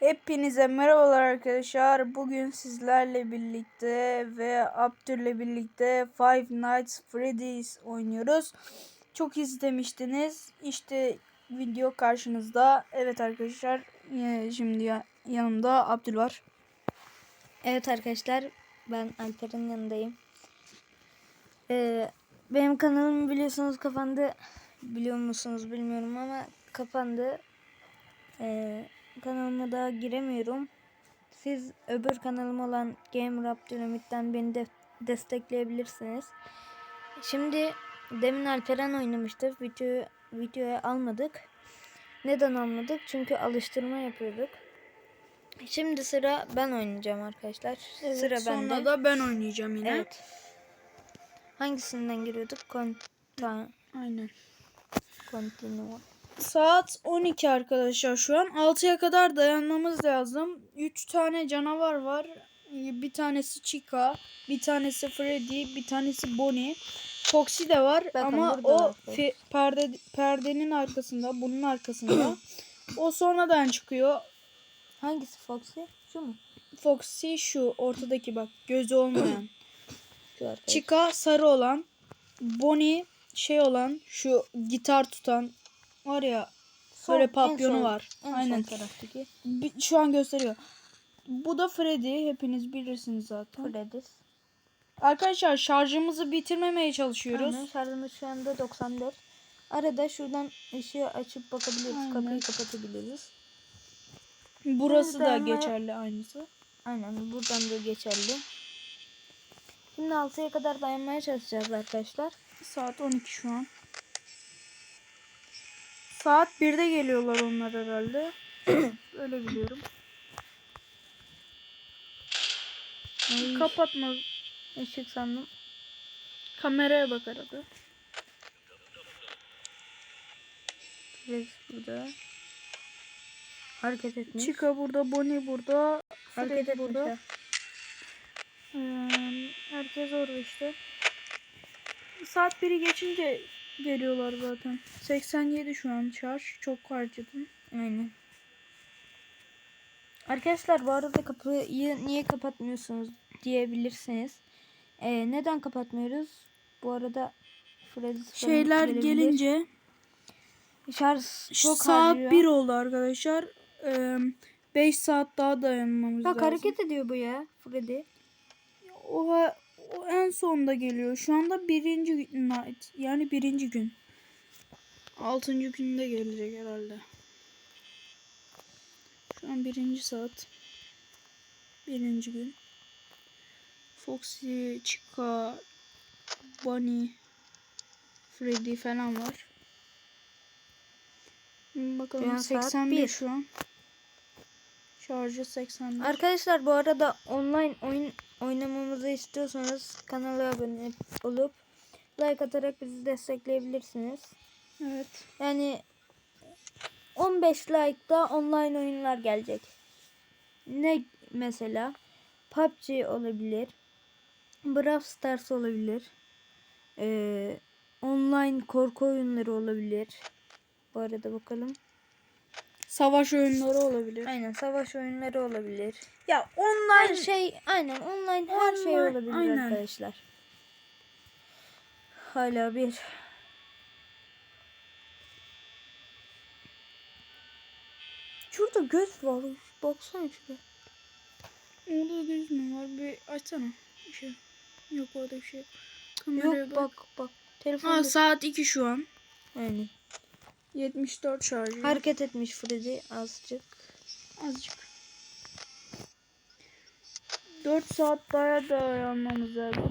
Hepinize merhabalar arkadaşlar. Bugün sizlerle birlikte ve Abdül'le birlikte Five Nights Freddy's oynuyoruz. Çok istemiştiniz. İşte video karşınızda. Evet arkadaşlar e, şimdi ya- yanımda Abdül var. Evet arkadaşlar ben Alper'in yanındayım. Ee, benim kanalım biliyorsunuz kapandı. Biliyor musunuz bilmiyorum ama kapandı. Ee, kanalıma daha giremiyorum. Siz öbür kanalım olan Game Rap Dynamit'ten beni de destekleyebilirsiniz. Şimdi demin Alperen oynamıştı. Video, videoya almadık. Neden almadık? Çünkü alıştırma yapıyorduk. Şimdi sıra ben oynayacağım arkadaşlar. sıra Sonra bende. da ben oynayacağım yine. Evet. Hangisinden giriyorduk? Konta, Aynen. continue. Saat 12 arkadaşlar şu an. 6'ya kadar dayanmamız lazım. 3 tane canavar var. Bir tanesi Chica, bir tanesi Freddy, bir tanesi Bonnie. Foxy de var Bakın ama o perde perdenin arkasında, bunun arkasında. o sonradan çıkıyor. Hangisi Foxy? Şu mu? Foxy şu ortadaki bak gözü olmayan. Chica sarı olan, Bonnie şey olan şu gitar tutan var ya Son- böyle papyonu son- var. En Aynen. taraftaki. Bi- Şu an gösteriyor. Bu da Freddy. Hepiniz bilirsiniz zaten. Freddy's. Arkadaşlar şarjımızı bitirmemeye çalışıyoruz. Aynen şarjımız şu anda 94. Arada şuradan ışığı açıp bakabiliriz. Aynen. Kapıyı kapatabiliriz. Burası da Dayanmaya- geçerli aynısı. Aynen buradan da geçerli. Şimdi 6'ya kadar dayanmaya çalışacağız arkadaşlar. Saat 12 şu an. Saat 1'de geliyorlar onlar herhalde. Öyle biliyorum. Ay, Kapatma. ışık sandım. Kameraya bak arada. Freddy's burada. Hareket etmiş. Chica burada, Bonnie burada. Hareket Freddy burada. Ee, herkes orada işte. Saat 1'i geçince geliyorlar zaten. 87 şu an şarj. Çok harcadım. Aynen. Arkadaşlar bu arada kapıyı niye kapatmıyorsunuz diyebilirsiniz. Ee, neden kapatmıyoruz? Bu arada Şeyler gelince şarj çok saat harcıyor. 1 oldu arkadaşlar. 5 saat daha dayanmamız Bak lazım. hareket ediyor bu ya Freddy. O, ha- o en sonda geliyor. Şu anda birinci night. Yani birinci gün. Altıncı günde gelecek herhalde. Şu an birinci saat. Birinci gün. Foxy, Chica, Bunny, Freddy falan var. Bakalım Şu an saat 81 bir. şu an. Şarjı 81. Arkadaşlar bu arada online oyun oynamamızı istiyorsanız kanala abone olup like atarak bizi destekleyebilirsiniz. evet. Yani 15 like'da online oyunlar gelecek. Ne mesela? PUBG olabilir. Brawl Stars olabilir. Ee, online korku oyunları olabilir. Bu arada bakalım. Savaş oyunları olabilir. Aynen savaş oyunları olabilir. Ya onlar Her şey aynen online her şey Online, olabilir aynen. arkadaşlar. Hala bir Şurada göz var. Baksana şuraya. Orada göz mü var? Bir açsana. Bir şey. Yok orada bir şey. Kameraya Yok bak bak. Telefon Ha saat 2 şu an. yani. 74 şarjı. Hareket etmiş Freddy azıcık. Azıcık. 4 saat daha dayanmamız lazım.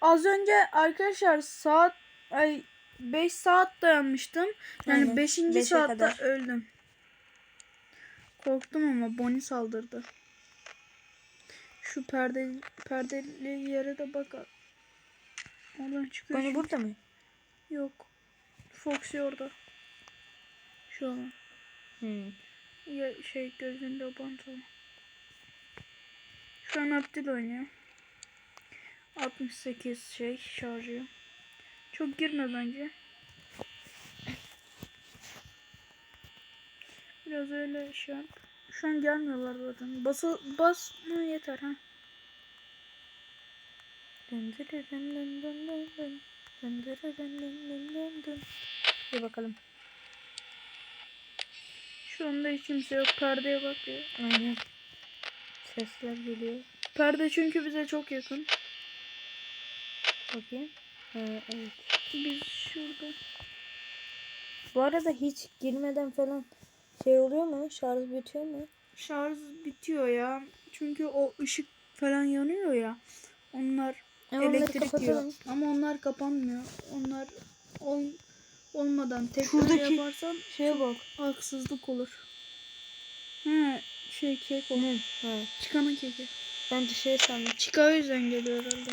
Az önce arkadaşlar saat ay 5 saat dayanmıştım. Yani Aynen, 5. beşe saatte kadar. öldüm. Korktum ama Bonnie saldırdı. Şu perde perdeli yere de bak. Oradan çıkıyor. Çünkü. burada mı? Yok. Foxy orada. Şu an. Hmm. Ya şey gözünde pantolon. Şu an Abdül oynuyor. 68 şey şarjı. Çok girme bence. Bir Biraz öyle şu an. Şu an gelmiyorlar zaten. Bas mı yeter ha. Dın dın dın dın dın dın. Dın bakalım. Şu anda hiç kimse yok. Perdeye bak ya. Aynen. Sesler geliyor. Perde çünkü bize çok yakın. Bakayım. Ha, evet. Biz şurada. Bu arada hiç girmeden falan şey oluyor mu? Şarj bitiyor mu? Şarj bitiyor ya. Çünkü o ışık falan yanıyor ya. Onlar E, onları elektrik kapatalım. Ama onlar kapanmıyor. Onlar ol, olmadan tekrar Şuradaki- yaparsan Şeye bak. haksızlık olur. He şey kek o. Çıkanın keki. Ben de şey sandım. Çıka o yüzden geliyor herhalde.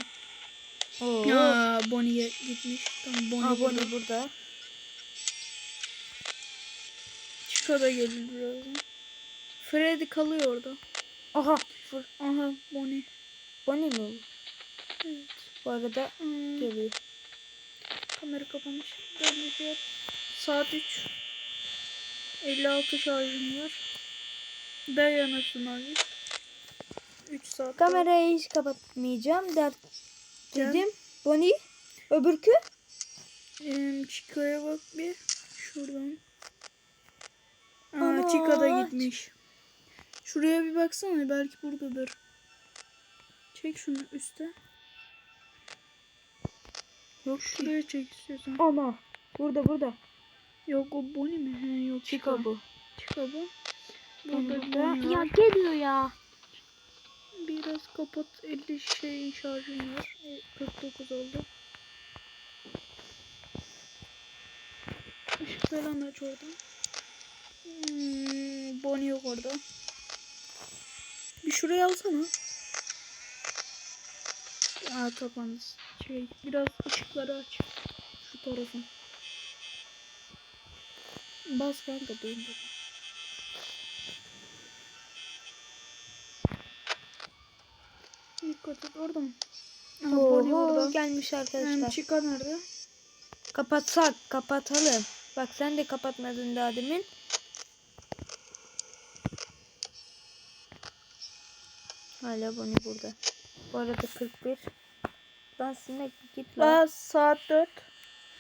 Oo. Aa Bonnie'ye gitmiş. Tamam Bonnie, Abone burada. burada. Çıka da gelir birazdan. Freddy kalıyor orada. Aha. Aha Bonnie. Bonnie mi? Evet. Bu arada Hmm, geliyor. kamera şey yap. Saat 3. 56 şarjım var. Dayanırsın abi. 3 saat. daha. Kamerayı hiç kapatmayacağım der Gel. dedim. Bonnie. Öbürkü? Ee, Chico'ya bak bir. Şuradan. Aa, Ana, Chico da gitmiş. Şuraya bir baksana belki buradadır. Çek şunu üste. Yok Şuraya çek istiyorsan. Ama. Burada burada. Yok o Bonnie mi? He yok Chico bu. Chico bu. Burada. Bonnie Ya var. geliyor ya. Biraz kapat 50 şey şarjım var. E, 49 oldu. Işık falan aç oradan. Hmm, Bonnie yok orada. Bir şuraya alsana. Aa kapandı. Şey, biraz ışıkları aç. Şu tarafın. Bas kanka döndür. Dikkat et orada mı? Aha, Oho, gelmiş arkadaşlar. Yani Chica nerede? Kapatsak kapatalım. Bak sen de kapatmadın daha demin. Hala Bonnie burada. Bu arada 41. Lan sinek git lan. Aa, saat 4.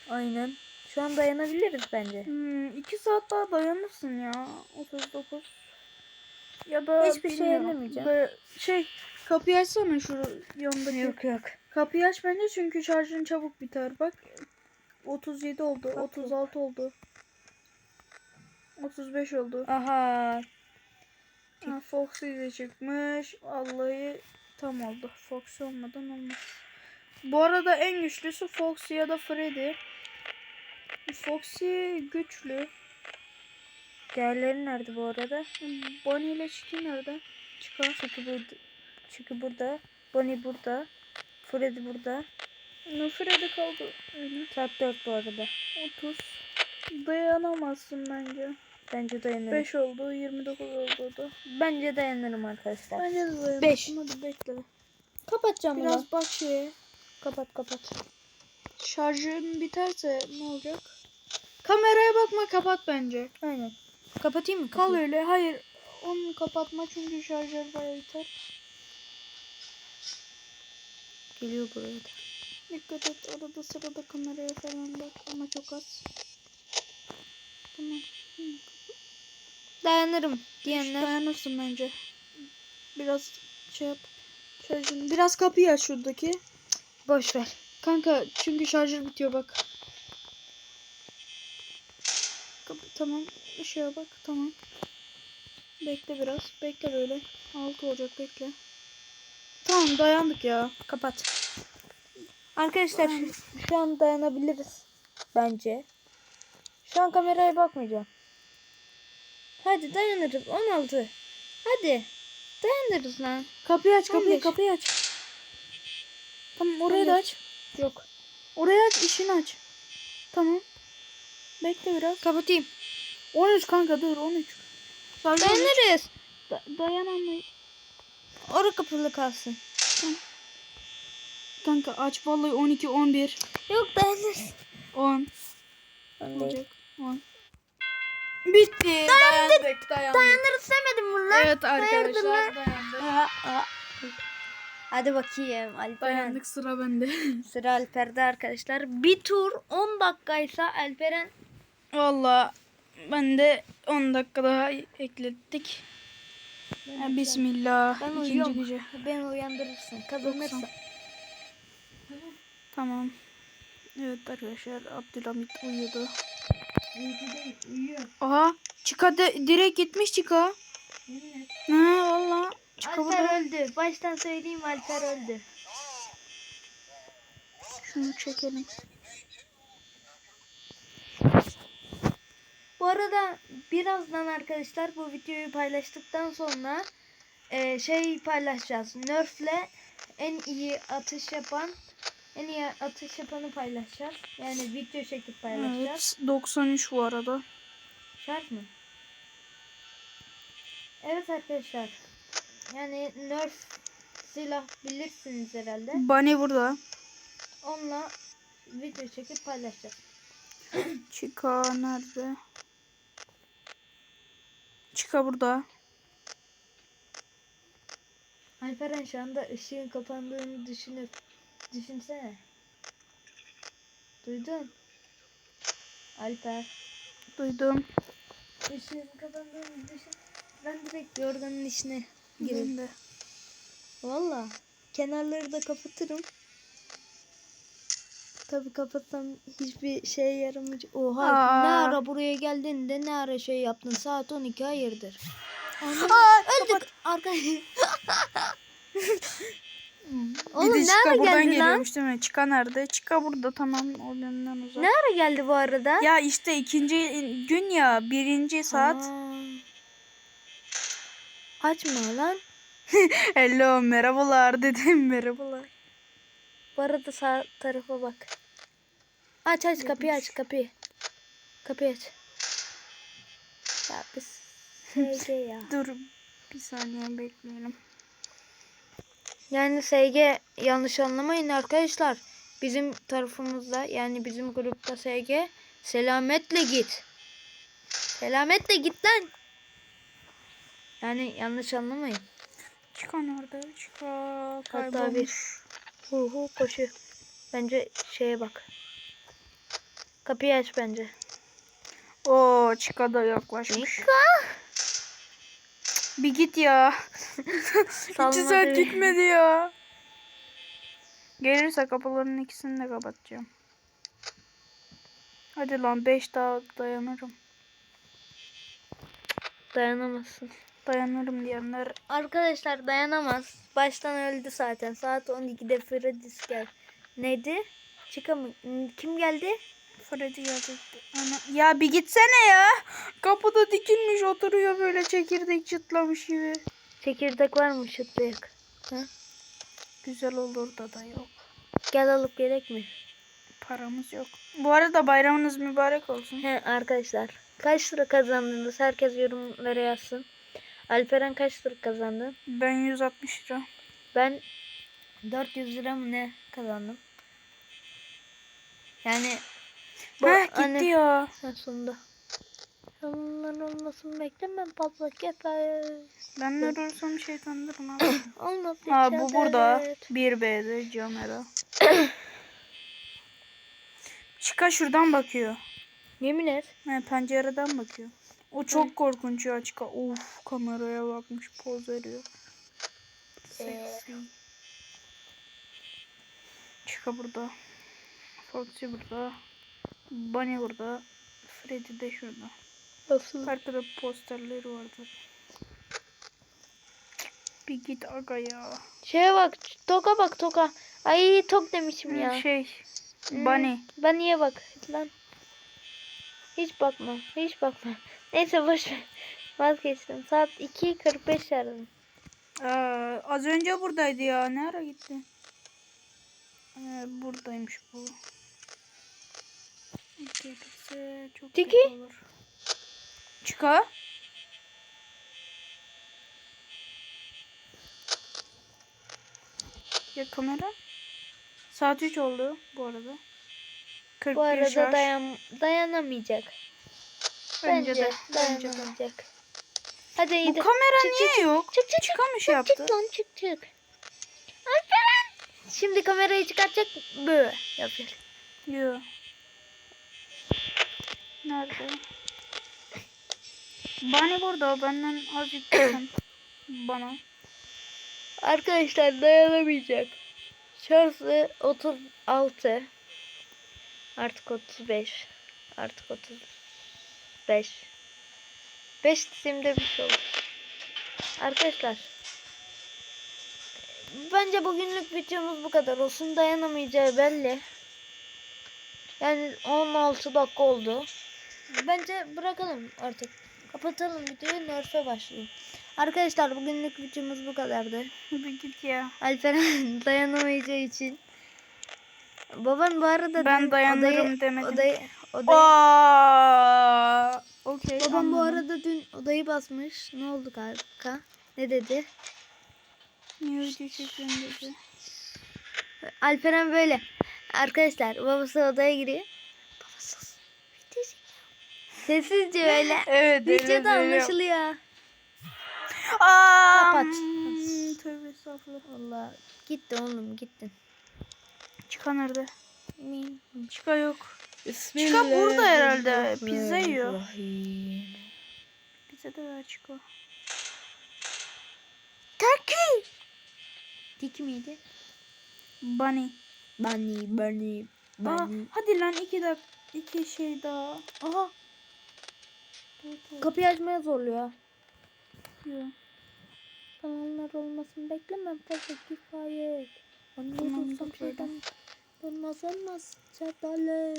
Aynen. Şu an dayanabiliriz bence. Hmm, 2 saat daha dayanırsın ya. 39. Ya da Hiçbir şey ellemeyeceğim. Böyle şey kapıyı açsana şu yanındaki. Yok yok. Kapıyı aç bence çünkü şarjın çabuk biter. Bak 37 oldu. Bak, 36 oldu. 35 oldu. Aha. Ha, Foxy de çıkmış. Vallahi tam oldu. Foxy olmadan olmaz. Bu arada en güçlüsü Foxy ya da Freddy. Foxy güçlü. Diğerleri nerede bu arada? Bonnie ile Chicky nerede? Çıkar. Çünkü burada. Çünkü burada. Bonnie burada. Freddy burada. Ne Freddy kaldı. Saat 4 bu arada. 30. Dayanamazsın bence. Bence dayanırım. 5 oldu. 29 oldu da. Bence dayanırım arkadaşlar. Bence de dayanamazsın. Beş. Hadi bekle. Kapatacağım bunu. Biraz bak şeye. Kapat kapat. Şarjın biterse ne olacak? Kameraya bakma kapat bence. Aynen. Kapatayım mı? Kal kapıyı? öyle. Hayır. Onu kapatma çünkü şarjör bayağı biter. Geliyor buraya da. Dikkat et. Arada sırada kameraya falan bak ama çok az. Tamam. Dayanırım diyenler. dayanırsın bence. Biraz şey yap. Şarjını. Biraz kapıyı aç şuradaki. Boş ver. Kanka çünkü şarjör bitiyor bak. Kapı, tamam. Işığa bak. Tamam. Bekle biraz. Bekle böyle. Altı olacak bekle. Tamam dayandık ya. Kapat. Arkadaşlar şu an dayanabiliriz. Bence. Şu an kameraya bakmayacağım. Hadi dayanırız. 16. Hadi. Dayanırız lan. Kapıyı aç kapıyı 15. kapıyı aç. Tamam orayı da 15. aç. Yok. Orayı aç işini aç. Tamam. Bekle biraz. Kapatayım. 13 kanka dur 13. Şarjör Dayanırız. da dayanamayız. Orası kapalı kalsın. Kanka aç vallahi 12 11 Yok dayanırız. 10 Ben de- olacak 10. Bitti. Dayandık. Dayandık. Dayanırız demedim mi lan? Evet arkadaşlar dayandık. Aa. Hadi bakayım Alperen. Dayandık sıra bende. Sıra Alper'de arkadaşlar. Bir tur 10 dakikaysa Alperen Valla ben de 10 dakika daha eklettik. Ha, bismillah. Ben İkinci uyuyorum. gece. beni uyandırırsın. Kazanırsın. Tamam. Evet arkadaşlar Abdülhamit uyudu. Uyuyor. Aha Çıka de, direkt gitmiş Çıka. Ha valla. Burada. Alper öldü. Baştan söyleyeyim Alper öldü. Şunu çekelim. Bu arada birazdan arkadaşlar bu videoyu paylaştıktan sonra e, şey paylaşacağız. Nerf'le en iyi atış yapan en iyi atış yapanı paylaşacağız. Yani video çekip paylaşacağız. Evet 93 bu arada. Şart mı? Evet arkadaşlar. Yani Nerf silah bilirsiniz herhalde. Bunny burada. Onunla video çekip paylaşacağız. Çıka nerede? Çıka burada. Alperen şu anda ışığın kapandığını düşünüp düşünsene. Duydun? Alper. Duydum. Işığın kapandığını düşün. Ben direkt yorganın içine Ben girerim. de. Valla. Kenarları da kapatırım. Tabi kapatsam hiçbir şeye yaramayacak. Oha Aa. ne ara buraya geldin de ne ara şey yaptın. Saat 12 hayırdır. Aa, Öldük. Arkadaşlar. Bir Oğlum de ne ara buradan geldi lan? geliyormuş değil mi? Çıka nerede? Çıka burada tamam o yönden uzak. Ne ara geldi bu arada? Ya işte ikinci gün ya birinci saat. Aa. Açma lan. Hello merhabalar dedim merhabalar. Bu arada sağ tarafa bak. Aç aç kapıyı aç kapıyı. Kapıyı aç. Ya biz SG ya. Dur bir saniye bekleyelim. Yani SG yanlış anlamayın arkadaşlar. Bizim tarafımızda yani bizim grupta SG selametle git. Selametle git lan. Yani yanlış anlamayın. Çıka nerede? Çıka Hatta kaybolmuş. Hu hu koşu. Bence şeye bak. Kapıyı aç bence. Oo Çıka da yaklaşmış. Mika. Bir git ya. İki saat gitmedi ya. Gelirse kapıların ikisini de kapatacağım. Hadi lan 5 daha dayanırım. Dayanamazsın. Dayanırım diyenler Arkadaşlar dayanamaz. Baştan öldü zaten. Saat 12'de Freddy's gel. Neydi? Çıka mı? Kim geldi? Freddy gelecekti. Ana. Ya bir gitsene ya. Kapıda dikilmiş oturuyor böyle çekirdek çıtlamış gibi. Çekirdek var mı şutlayak? Ha? Güzel olur da da yok. Gel alıp gerek mi? Paramız yok. Bu arada bayramınız mübarek olsun. He arkadaşlar. Kaç lira kazandınız? Herkes yorumlara yazsın. Alperen kaç lira kazandı? Ben 160 lira. Ben 400 lira mı ne kazandım? Yani Heh gitti hani- ya. Sonunda. Onlar olmasın beklemem fazla kefer. Ben ne olursam şeytanlarım abi. Olmaz Ha bu burada. kefer. 1B'de camera. Çıka şuradan bakıyor. Yemin et. He, pencereden bakıyor. O çok korkunç ya Çıka. Of kameraya bakmış poz veriyor. Seksi. Çıka burada. Foxy burada. Bunny burada. Freddy de şurada. Nasıl? Arkada posterleri vardı. Bir git aga ya. Şeye bak. Toka bak toka. Ay tok demişim ya. Şey. Hmm, Bunny. Ben niye bak lan. Hiç bakma. Hiç bakma. Neyse boş ver. Vazgeçtim. Saat 2.45 aradım. Aa, az önce buradaydı ya. Ne ara gitti? Ee, buradaymış bu. Gelirse çok Tiki? kötü olur. Çıka. Ya kamera? Saat 3 oldu bu arada. 41 Bu arada şarj. dayan dayanamayacak. Bence de. Bence de. dayanamayacak. Hadi Bu iyi de. kamera Çık, niye çık, yok? Çık çık çık. Çıkamış Çık, yaptı. çık lan çık çık. Alperen. Şimdi kamerayı çıkartacak böyle yapıyor. Yok. Nerede? Bani burada. Benden azıcık yakın. Bana. Arkadaşlar dayanamayacak. Şarjı 36. Artık 35. Artık 35. 5 simde bir şey oldu. Arkadaşlar. Bence bugünlük videomuz bu kadar olsun. Dayanamayacağı belli. Yani 16 dakika oldu. Bence bırakalım artık. Kapatalım videoyu. Nerf'e başlayalım. Arkadaşlar bugünlük videomuz bu kadardı. Ya. Alperen dayanamayacağı için. Baban bu arada Ben dayanırım odayı, demedim. Odayı, odayı, Aa, Okey. babam bu anladım. arada dün odayı basmış. Ne oldu kanka? Ne dedi? Niye dedi. Alperen böyle. Arkadaşlar babası odaya giriyor. Sessizce öyle. Evet. Videoda anlaşılıyor. Aa, Kapat. hmm, Tövbe estağfurullah. Allah gitti oğlum gittin. Çıka nerede? Çıka yok. Çıka burada herhalde. Pizza yiyor. Bize de ver Çıka. Turkey. Dik miydi? Bunny. Bunny, bunny, Aa, hadi lan iki dak iki şey daha. Aha. Kapıyı açmaya zorluyor. Yok. Kanallar olmasın beklemem fazla kifayet. Anne böyle. şeyden dönmez olmaz çatale.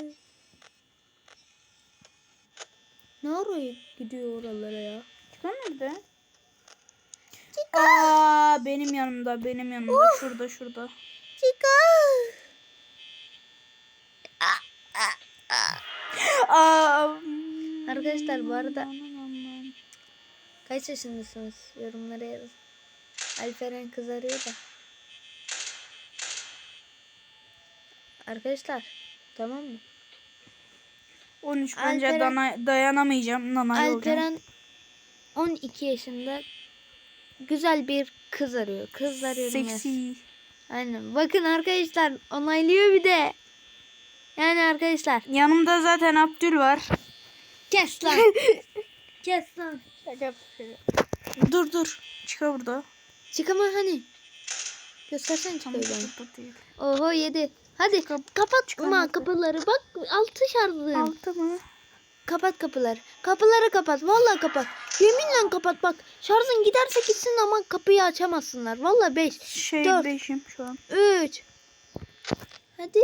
Ne araya gidiyor oralara ya? Çıka nerede? Aa, benim yanımda, benim yanımda. Şurada, şurada. Çıkar. Aa. Arkadaşlar, bu arada-. Kaç yaşındasınız? Yorumlara yazın. Alperen kızarıyor da. Arkadaşlar tamam mı? 13 bence Alperen- dana, dayanamayacağım. Nanay olacağım. Alperen 12 yaşında güzel bir kız arıyor. Kız arıyorum. ya. Seksi. Aynen. Bakın arkadaşlar onaylıyor bir de. Yani arkadaşlar. Yanımda zaten Abdül var. Kes lan. Kes lan. Dur dur. Çıka burada. Çık ama hani. Göstersen çıkıyor değil. Oho yedi. Hadi kapat çıkamadı. kapıları. Bak altı şarjlı. Altı mı? Kapat kapıları. Kapıları kapat. Vallahi kapat. Yeminle kapat bak. Şarjın giderse gitsin ama kapıyı açamazsınlar. Vallahi 5. Şey Dört. beşim şu an. 3. Hadi.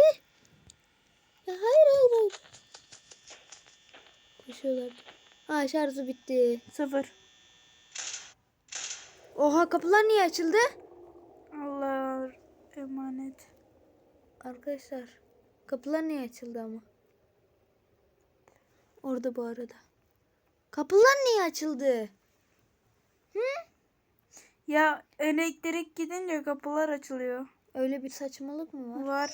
Koşuyorlar. Ha şarjı bitti. Sıfır. Oha kapılar niye açıldı? Allah emanet. Arkadaşlar kapılar niye açıldı ama? Orada bu arada. Kapılar niye açıldı? Ya elektrik gidince kapılar açılıyor. Öyle bir saçmalık mı var? Var.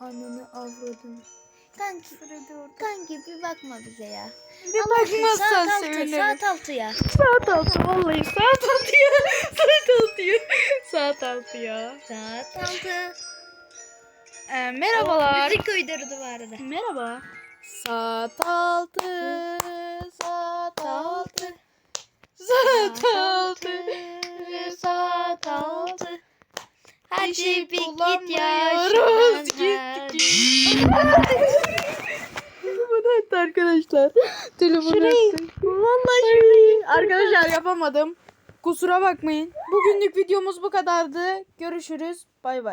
Ananı avradını. Kanki, Freddy orada. kanki bir bakma bize ya. Bir bakmazsan saat söylerim. saat altı ya. Saat altı vallahi saat altı ya. Saat altı ya. Saat altı ya. Saat altı. Ee, merhabalar. Müzik uydurdu bu arada. Merhaba. Saat altı. Saat altı. Saat altı. Saat altı. Hadi bir git ya şuradan. Git, Etti arkadaşlar. Telefonu Şurayı. Vallahi şurayı. Arkadaşlar yapamadım. Kusura bakmayın. Bugünlük videomuz bu kadardı. Görüşürüz. Bay bay.